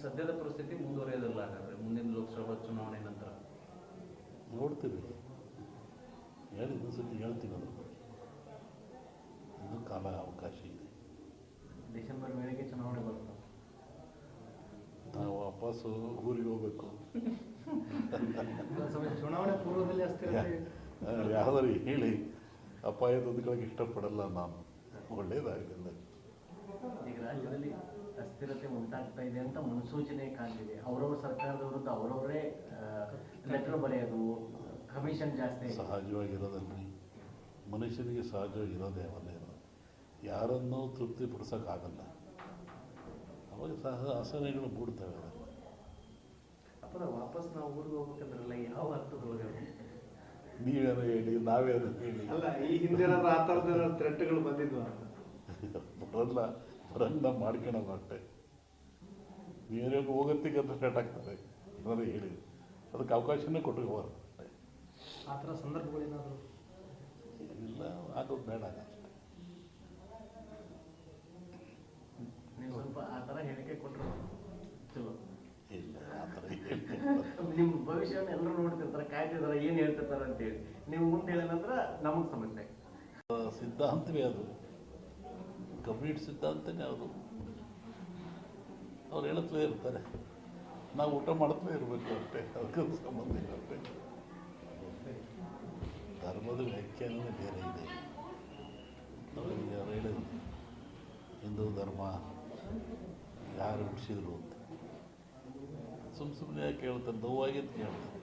ಸದ್ಯದ ಪರಿಸ್ಥಿತಿ ಮುಂದುವರಿಯೋದಿಲ್ಲ ಹಾಗಾದ್ರೆ ಮುಂದಿನ ಲೋಕಸಭಾ ಚುನಾವಣೆ ನಂತರ? ನೋಡ್ತೀವಿ. ಹೇಳಿ ಇನ್ನೊಂದು ಸತಿ ಹೇಳ್ತೀವಿ ಅದ್ರ ಬಗ್ಗೆ? ಇನ್ನೂ ಕಾಲ ಅವಕಾಶ ಇದೆ. ಡಿಸೆಂಬರ್ ವೇಳೆಗೆ ಚುನಾವಣೆ ಬರುತ್ತೆ? ನಾವು ವಾಪಸ್ಸು ಊರಿಗೆ ಹೋಗ್ಬೇಕು. ಚುನಾವಣೆ ಪೂರ್ವದಲ್ಲಿ ಅಷ್ಟೇ ಯಾವ್ದಾರು ಹೇಳಿ. ಅಪಾಯದೊಂದುಗಳಿಗೆ ಇಷ್ಟಪಡಲ್ಲ ನಾನು. ಒಳ್ಳೇದಾಗಲಿಲ್ಲ ಅಸ್ಥಿರತೆ ಉಂಟಾಗ್ತಾ ಇದೆ ಅಂತ ಮುನ್ಸೂಚನೆ ಕಾಣ್ತಿದೆ. ಅವರವ್ರ ಸರ್ಕಾರದ ವಿರುದ್ಧ ಅವರವರೇ ಲೆಟರ್ ಬರೆಯೋದು ಕಮಿಷನ್ ಜಾಸ್ತಿ ಸಹಜವಾಗಿರೋದಲ್ರಿ ಮನುಷ್ಯನಿಗೆ ಸಹಜವಾಗಿರೋದೇ ಒಂದೇ. ಇರೋದು ತೃಪ್ತಿ ತೃಪ್ತಿಪಡಿಸೋಕ್ಕಾಗಲ್ಲ ಅವಾಗ ಸಹ ಆಸನೆಗಳು ಮೂಡ್ತವೆ ಅದೆಲ್ಲ ವಾಪಸ್ ನಾವು ಊರಿಗೆ ಹೋಗ್ಬೇಕಂದ್ರಲ್ಲ ಯಾವ ಅರ್ಥದೊಳಗೆ ನೀವೇನೋ ಹೇಳಿ ನಾವೇನೋ ಹೇಳಿ. ಅಲ್ಲ ಈ ಹಿಂದೆ ಏನಾದ್ರು ಆ ಥರದ ಥ್ರೆಟ್ಗಳು ಬಂದಿದ್ವು ಅಂತ. ಬರಲ್ಲ. ಬರಲ್ಲ ಮಾಡ್ಕೊಳಲ್ಲ ಅಷ್ಟೇ ನೀವೇ ಹೋಗತ್ತಿಗೆ ಅಂತ ಸ್ಟಾರ್ಟ್ ಆಗ್ತದೆ. ಏನಾದ್ರು ಹೇಳಿ. ಅದಕ್ಕೆ ಅವಕಾಶನೇ ಕೊಟ್ಟಿರ್ಬಾರ್ದು ಅಷ್ಟೇ ಆ ಥರ ಸಂದರ್ಭಗಳೇನಾದರೂ? ಇಲ್ಲ ಆಗೋದು ಬೇಡ ಅಷ್ಟೇ. ನೀವು ಸ್ವಲ್ಪ ಆ ಥರ ಹೇಳಿಕೆ ಕೊಟ್ಟರು ಚಲೋ. ಇಲ್ಲ ಆ ಥರ ಹೇಳಿ ನಿಮ್ಮ ಭವಿಷ್ಯನ ಎಲ್ಲರೂ ನೋಡ್ತಿರ್ತಾರೆ ಕಾಯ್ತಿರ್ತಾರೆ ಏನು ಹೇಳ್ತಿರ್ತಾರೆ ಅಂತೇಳಿ ನೀವು ಮುಂದೆ ಹೇಳಿದ ನಂತರ ನಮಗೆ ಸಮಸ್ಯೆ. ಸಿದ್ಧಾಂತವೇ ಅದು. ಕಂಪ್ಲೀಟ್ ಸಿದ್ಧಾಂತನೇ ಅವರು. ಅವ್ರು ಹೇಳುತ್ತಲೇ ಇರ್ತಾರೆ. ನಾವು ಊಟ ಮಾಡ್ತಲೇ ಇರಬೇಕು ಅಷ್ಟೇ. ಅದಕ್ಕೆ ಸಂಬಂಧ ಇಲ್ಲ ಅಷ್ಟೇ. ಧರ್ಮದ ವ್ಯಾಖ್ಯಾನವೇ ಬೇರೆ ಇದೆ. ನಮಗೆ ಅವ್ರು ಹೇಳಿದ್ರು, ಹಿಂದೂ ಧರ್ಮ ಯಾರು ಹುಟ್ಟಿಸಿದ್ರು ಅಂತ. ಸುಮ್ಮ ಸುಮ್ಮನೆ ಯಾಕೆ ಹೇಳ್ತಾರೆ? ನೋವಾಗಿದ್ದು ಕೇಳ್ತಾರೆ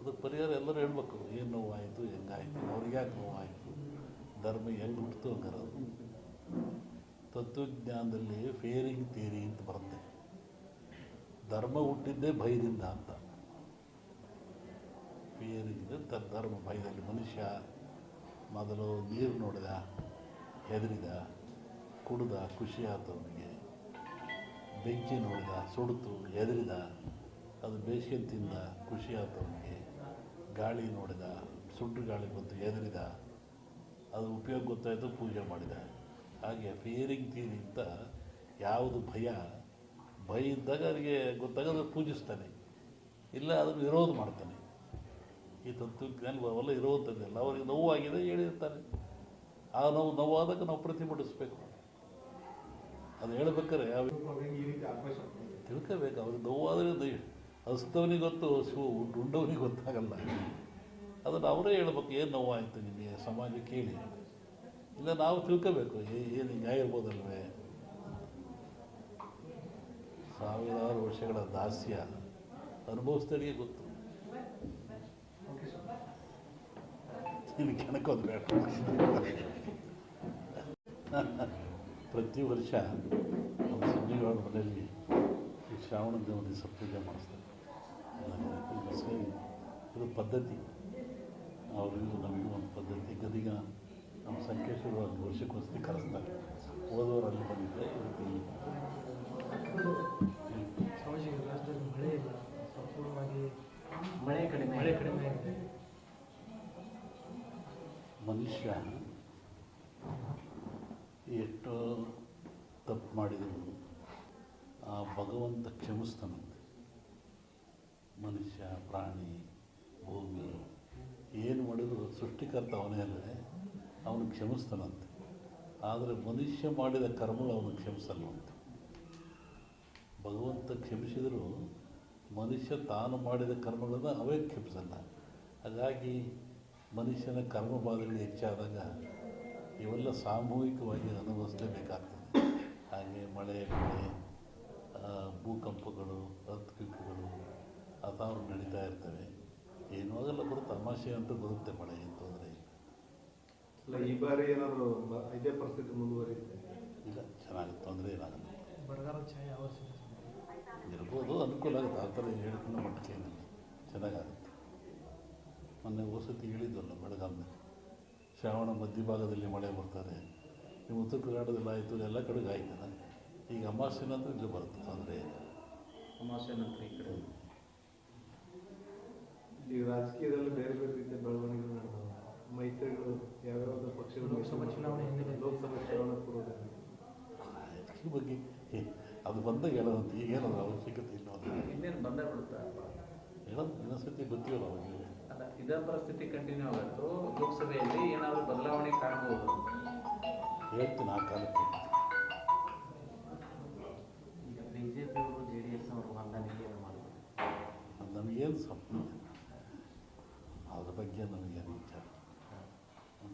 ಅದಕ್ಕೆ ಪರಿಹಾರ ಎಲ್ಲರೂ ಹೇಳ್ಬೇಕು. ಏನು ನೋವಾಯಿತು, ಹೆಂಗಾಯಿತು, ಅವ್ರಿಗೆ ಯಾಕೆ ನೋವಾಯಿತು, ಧರ್ಮ ಹೆಂಗೆ ಹುಟ್ಟಿತು ಹಂಗಾರದು ತತ್ವಜ್ಞಾನದಲ್ಲಿ ಫೇರಿಂಗ್ ಥಿಯರಿ ಅಂತ ಬರುತ್ತೆ. ಧರ್ಮ ಹುಟ್ಟಿದ್ದೇ ಭಯದಿಂದ ಅಂತ. ಫೇರಿಂಗ್ ಧರ್ಮ ಭಯದಲ್ಲಿ ಮನುಷ್ಯ ಮೊದಲು ನೀರು ನೋಡಿದ, ಹೆದರಿದ, ಕುಡ್ದ, ಖುಷಿ ಆಯ್ತು ಅವನಿಗೆ. ಬೆಂಕಿ ನೋಡಿದ, ಸುಡ್ತು, ಹೆದರಿದ, ಅದು ಬೇಸಿಗೆ ತಿಂದ, ಖುಷಿ ಆಯ್ತು ಅವನಿಗೆ. ಗಾಳಿ ನೋಡಿದ ಸುಟ್ಟು ಗಾಳಿ ಬಂತು, ಹೆದರಿದ, ಅದು ಉಪಯೋಗ ಗೊತ್ತಾಯಿತು, ಪೂಜೆ ಮಾಡಿದ. ಹಾಗೆ ಫಿಯರಿಂಗ್ ತೀರಿ ಅಂತ ಯಾವುದು ಭಯ ಭಯ ಇದ್ದಾಗ ಅವರಿಗೆ ಗೊತ್ತಾಗ ಪೂಜಿಸ್ತಾನೆ. ಇಲ್ಲ ಅದನ್ನು ವಿರೋಧ ಮಾಡ್ತಾನೆ. ಈ ತತ್ವಜ್ಞಾನ ಅವೆಲ್ಲ ಇರುವಂಥದ್ದೆಲ್ಲ ಅವರಿಗೆ ನೋವಾಗಿದೆ ಹೇಳಿರ್ತಾರೆ ಆ ನೋವು ನೋವಾದಾಗ ನಾವು ಪ್ರತಿಭಟಿಸ್ಬೇಕು. ಅದು ಹೇಳ್ಬೇಕಾರೆ ತಿಳ್ಕೋಬೇಕು, ಅವ್ರಿಗೆ ನೋವಾದರೆ ಹಸ್ತವನಿಗೆ ಗೊತ್ತು ಹಸು ಉಂಡವನಿಗೆ ಗೊತ್ತಾಗಲ್ಲ. ಅದನ್ನು ಅವರೇ ಹೇಳ್ಬೇಕು, ಏನು ನೋವಾಯಿತು ನಿಮಗೆ? ಸಮಾಜ ಹೇಳಿ ಇಲ್ಲ, ನಾವು ತಿಳ್ಕೋಬೇಕು. ಏನು ನ್ಯಾಯ ಇರ್ಬೋದಲ್ವೇ? ಸಾವಿರಾರು ವರ್ಷಗಳ ದಾಸ್ಯ ಅನುಭವಿಸ್ದರಿಗೆ ಗೊತ್ತು. ಕೆಣಕೋದು ಬೇಡ. ಪ್ರತಿ ವರ್ಷ ನಮ್ಮ ಸಂಜೆಗಳ ಮನೆಯಲ್ಲಿ ಈ ಶ್ರಾವಣ ದೇವನಿಗೆ ಪೂಜೆ ಮಾಡಿಸ್ತಾರೆ. ಇದು ಪದ್ಧತಿ. ಅವರಿಗೂ ನಮಗೂ ಒಂದು ಪದ್ಧತಿ. ಗದಿಗ ನಮ್ಮ ಸಂಕೇಶ್ವರ ಒಂದು ವರ್ಷಕ್ಕೊಂದ್ಸತಿ ಕರೆಸ್ತಾರೆ. ಓದೋರು ಅಲ್ಲಿ ಬಂದಿದ್ದೆ. ಸ್ವಾಮೀಜಿ ರಾಜ್ಯದಲ್ಲಿ ಮಳೆ ಇಲ್ಲ. ಸಂಪೂರ್ಣವಾಗಿ ಮಳೆ ಕಡಿಮೆ ಮಳೆ ಕಡಿಮೆ ಆಗಿದೆ. ಮನುಷ್ಯ ಎಷ್ಟು ತಪ್ಪು ಮಾಡಿದರು ಆ ಭಗವಂತ ಕ್ಷಮಿಸ್ತಾನಂತೆ. ಮನುಷ್ಯ ಪ್ರಾಣಿ ಭೂಮಿ ಏನು ಮಾಡಿದ್ರು ಸೃಷ್ಟಿಕರ್ತ ಅವನೇ ಅಲ್ಲದೆ ಅವನು ಕ್ಷಮಿಸ್ತಾನಂತೆ. ಆದರೆ ಮನುಷ್ಯ ಮಾಡಿದ ಕರ್ಮಗಳು ಅವನು ಅಂತ ಭಗವಂತ ಕ್ಷಮಿಸಿದರೂ ಮನುಷ್ಯ ತಾನು ಮಾಡಿದ ಕರ್ಮಗಳನ್ನು ಅವೇ ಕ್ಷಮಿಸಲ್ಲ. ಹಾಗಾಗಿ ಮನುಷ್ಯನ ಕರ್ಮ ಬಾಧೆಗಳು ಹೆಚ್ಚಾದಾಗ ಇವೆಲ್ಲ ಸಾಮೂಹಿಕವಾಗಿ ಅನುಭವಿಸಲೇಬೇಕಾಗ್ತದೆ ಹಾಗೆ ಮಳೆ ಬೆಳೆ ಭೂಕಂಪಗಳು ಅರ್ಥಕ್ವಿಕ್ಗಳು ಅಥಾವ್ರು ನಡೀತಾ ಇರ್ತವೆ. ಏನೂ ಆಗಲ್ಲ ಬರುತ್ತೆ ತಮಾಷೆ ಅಂತೂ ಬರುತ್ತೆ ಮಳೆ ಇಲ್ಲ ಅಲ್ಲ ಈ ಬಾರಿ ಏನಾದ್ರು ಬ- ಇದೇ ಪರಿಸ್ಥಿತಿ ಮುಂದುವರಿಯುತ್ತೆ? ಇಲ್ಲ ಚೆನ್ನಾಗಿ ತೊಂದರೆ ಏನಾಗಲ್ಲ ಬರಗಾಲ ಛಾಯೆ ಅವಶ್ಯಕ ಇರ್ಬೋದು ಅನುಕೂಲ ಆಗುತ್ತೆ. ಆ ಥರ ಹೇಳ್ಕೊಂಡು ಮಟ್ಟಿಗೆ ಏನಿಲ್ಲ. ಚೆನ್ನಾಗಾಗುತ್ತೆ. ಮೊನ್ನೆ ವಸತಿ ಹೇಳಿದ್ವಲ್ಲ ಬೆಳಗಾಲದಲ್ಲಿ ಶ್ರಾವಣ ಮಧ್ಯಭಾಗದಲ್ಲಿ ಮಳೆ ಬರ್ತಾರೆ. ನೀವು ಉತ್ತರ ಕರ್ನಾಟಕದಲ್ಲಿ ಆಯಿತು ಎಲ್ಲ ಕಡೆಗೆ ಆಯ್ತಲ್ಲ ಈಗ ಅಮಾವಾಸ್ಯೆ ನಂತರ ಇಲ್ಲಿ ಬರುತ್ತೆ ತೊಂದರೆ ಇಲ್ಲ. ಅಮಾವಾಸ್ಯೆ ನಂತರ ಈ ಕಡೆ. ಈ ರಾಜಕೀಯದಲ್ಲಿ ಬೇರೆ ಬೇರೆ ರೀತಿಯ ಬೆಳವಣಿಗೆ ನಡೆದವು. ಮೈತ್ರಿಗಳು ಯಾವ್ಯಾವ ಪಕ್ಷಗಳು ಲೋಕಸಭಾ ಚುನಾವಣೆ ಹಿನ್ನೆಲೆ. ಲೋಕಸಭಾ ಚುನಾವಣೆ ಪೂರ್ವದಲ್ಲಿ ಇದ್ರ ಬಗ್ಗೆ ಅದು ಬಂದಾಗ ಹೇಳೋದು ಈಗೇನು ಅದ್ರ ಅವಶ್ಯಕತೆ ಇಲ್ಲ ಇನ್ನೇನು ಬಂದೇ ಬಿಡುತ್ತಾ? ಹೇಳೋದು ಇನ್ನೊಂದ್ಸತಿ ಗೊತ್ತಿಲ್ಲ ಅವಾಗ ಅಲ್ಲ ಇದೇ ಪರಿಸ್ಥಿತಿ ಕಂಟಿನ್ಯೂ ಆಗುತ್ತೆ? ಲೋಕಸಭೆಯಲ್ಲಿ ಏನಾದರೂ ಬದಲಾವಣೆ ಕಾಣಬಹುದು ಹೇಳ್ತೀನಿ ಆ ಕಾಲಕ್ಕೆ. ಈಗ ಬಿ ಜೆ ಪಿಯವರು ಜೆ ಡಿ ಎಸ್ ಅವರು ಹೊಂದಾಣಿಕೆಯನ್ನು ಮಾಡ್ತಾರೆ ಅದು ನಮಗೇನು ಸಂಬಂಧ ಇಲ್ಲ. ಅದ್ರ ಬಗ್ಗೆ ಅಂತ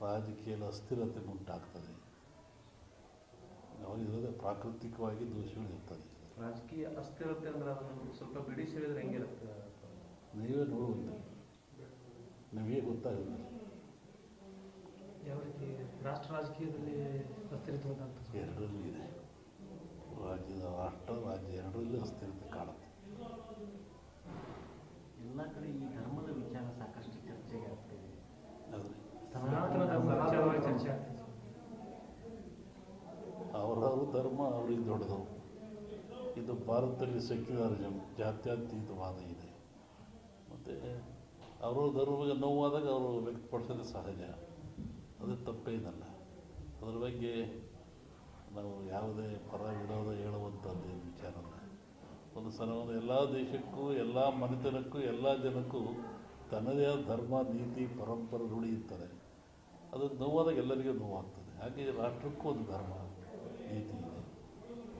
ರಾಜಕೀಯದ ಅಸ್ಥಿರತೆ ಉಂಟಾಗ್ತದೆ. ಅವರಿರೋದೇ ಪ್ರಾಕೃತಿಕವಾಗಿ ದೋಷಗಳು ಇರ್ತದೆ. ರಾಜಕೀಯ ಅಸ್ಥಿರತೆ ಅಂದ್ರೆ ಅದನ್ನು ಸ್ವಲ್ಪ ಬಿಡಿಸಿ ಹೇಳಿದ್ರೆ ಹೆಂಗಿರುತ್ತೆ? ನೀವೇ ನೋಡುವಂತೆ. ನಮಗೆ ಗೊತ್ತಾಗಿಲ್ಲ ಯಾವ ರೀತಿ ರಾಷ್ಟ್ರ ರಾಜಕೀಯದಲ್ಲಿ ಅಸ್ಥಿರತೆ? ಎರಡರಲ್ಲೂ ಇದೆ ರಾಜ್ಯದ ರಾಷ್ಟ್ರ ರಾಜ್ಯ ಎರಡರಲ್ಲೂ ಅಸ್ಥಿರತೆ ಕಾಣುತ್ತೆ ಎಲ್ಲ ಕಡೆ ಈ ಧರ್ಮದ ವಿಚಾರ ಸಾಕಷ್ಟು ಚರ್ಚೆಗೆ ಆಗ್ತಿದೆ ಆದರೆ ಸನಾತನ ಧರ್ಮ ವಿಚಾರವಾಗಿ ಚರ್ಚೆ ಆಗ್ತದೆ ಸರ್. ಅವರವ್ರ ಧರ್ಮ ಅವ್ರಿಗೆ ದೊಡ್ಡದು ಇದು ಭಾರತದಲ್ಲಿ ಸೆಕ್ಯುಲರಿಸಮ್ ಜಾತ್ಯತೀತವಾದ ಇದೆ. ಮತ್ತು ಅವರು ಧರ್ಮಕ್ಕೆ ನೋವಾದಾಗ ಅವರು ವ್ಯಕ್ತಪಡಿಸೋದು ಸಹಜ. ಅದು ತಪ್ಪೇನಲ್ಲ ಅದರ ಬಗ್ಗೆ ನಾವು ಯಾವುದೇ ಪರ ವಿರೋಧ ಹೇಳುವಂಥದ್ದು ವಿಚಾರ ಒಂದು ಸಲ ಒಂದು ಎಲ್ಲ ದೇಶಕ್ಕೂ, ಎಲ್ಲ ಮನೆತನಕ್ಕೂ, ಎಲ್ಲ ಜನಕ್ಕೂ ತನ್ನದೇ ಆದ ಧರ್ಮ, ನೀತಿ, ಪರಂಪರೆ ಇರ್ತದೆ ಅದು ನೋವಾದಾಗ ಎಲ್ಲರಿಗೂ ನೋವಾಗ್ತದೆ. ಹಾಗೆ ರಾಷ್ಟ್ರಕ್ಕೂ ಒಂದು ಧರ್ಮ, ನೀತಿ.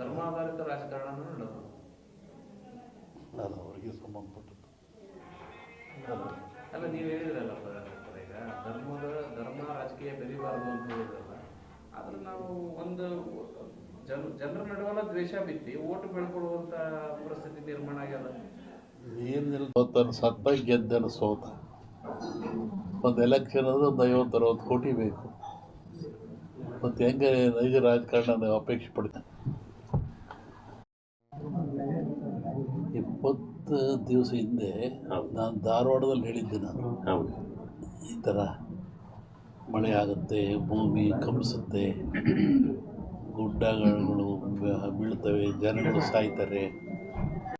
ಧರ್ಮಾಧಾರಿತ ರಾಜಕಾರಣ ನಡೆದು. ಅದು ಅವರಿಗೆ ಸಂಬಂಧಪಟ್ಟದ್ದು. ಅಲ್ಲ ನೀವು ಹೇಳಿದ್ರಲ್ಲ ಈಗ ಧರ್ಮದ ಧರ್ಮ ರಾಜಕೀಯ ಬೆರಿಬಾರ್ದು ಅಂತ ಹೇಳಿದ್ರಲ್ಲ ಆದ್ರೆ ನಾವು ಒಂದು ಜನ ಜನರ ನಡುವಲ್ಲ ದ್ವೇಷ ಬಿತ್ತಿ ಓಟ್ ಬೆಳ್ಕೊಳ್ಳುವಂತ ಪರಿಸ್ಥಿತಿ ನಿರ್ಮಾಣ ಆಗ್ಯದ. ಏನಿಲ್ಲ ಸೋತನು ಸತ್ತ ಗೆದ್ದನು ಸೋತ. ಒಂದು ಎಲೆಕ್ಷನ್ ಅಂದ್ರೆ ಒಂದು ಐವತ್ತು ಅರವತ್ತು ಕೋಟಿ ಬೇಕು. ಮತ್ತು ಹೆಂಗೆ ನೈಜ ರಾಜಕಾರಣ ಅಪೇಕ್ಷೆ ಪಡ್ತೇನೆ ಇಪ್ಪತ್ತು ದಿವಸ ಹಿಂದೆ ನಾನು ಧಾರವಾಡದಲ್ಲಿ ಹೇಳಿದ್ದೆ ನಾನು. ಈ ಥರ ಮಳೆ ಆಗುತ್ತೆ ಭೂಮಿ ಕಂಪಿಸುತ್ತೆ ಗುಡ್ಡಗಳು ಬೀಳ್ತವೆ ಜನಗಳು ಸಾಯ್ತಾರೆ.